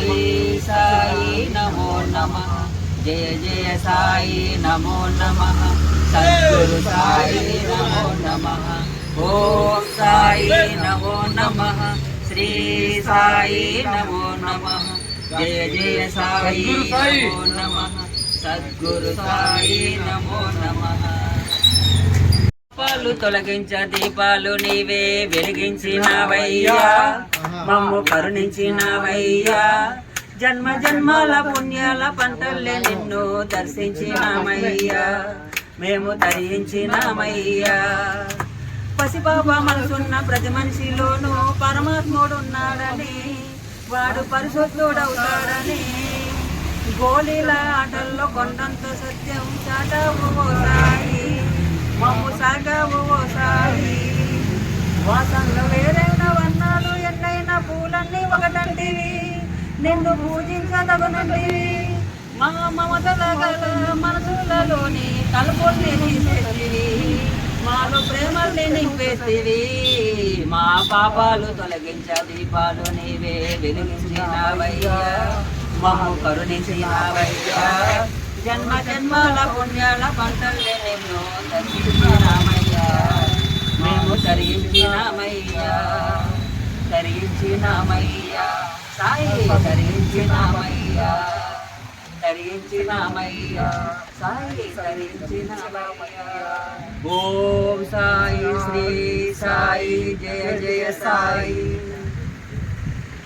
శ్రీ సాయి నమో నమ. జయ జయ సాయి నమో నమ. సద్గురు సాయి నమో నమ. ఓం సాయి నమో నమ. శ్రీ సాయి నమో నమ. జయ జయ సాయి నమో నమ. సద్గురు సాయి నమో నమ. పాలు తొలగించ దీపాలు నీవే వెలిగించినవయ్యా. మమ్ము కరుణించినవయ్యా. జన్మ జన్మాల పుణ్యాల పంటల్లే నిన్ను దర్శించినామయ్యా. మేము తరించినామయ్యా. పసిపాప మనసున్న ప్రతి మనిషిలోనూ పరమాత్ముడున్నాడని వాడు పరిశుద్ధుడవుతాడని. గోళీల ఆటల్లో కొండంత సత్యం చాటావు ఓ మమ్ము సాగావు ఓ సాయి. నిన్ను పూజించదగునంటివి మా మమతల గల మనసులలోని తలుపులు తీసేసివి మాలో ప్రేమల్ని నింపేసివి మా పాపాలు తొలగించ దీపాలు నీవే వెలిగించినవయ్యా. మహు కరుణించినవయ్యా. జన్మ జన్మాల పుణ్యాల పంటల్ని నిన్ను దర్శించినామయ్యా మేము తరించినామయ్యా. తరించినామయ్యా. సాయి. తరించినామయ్యా తరించినామయ్యా సాయి తరించినామయ్యా ఓం సాయి శ్రీ సాయి జయ జయ సాయి.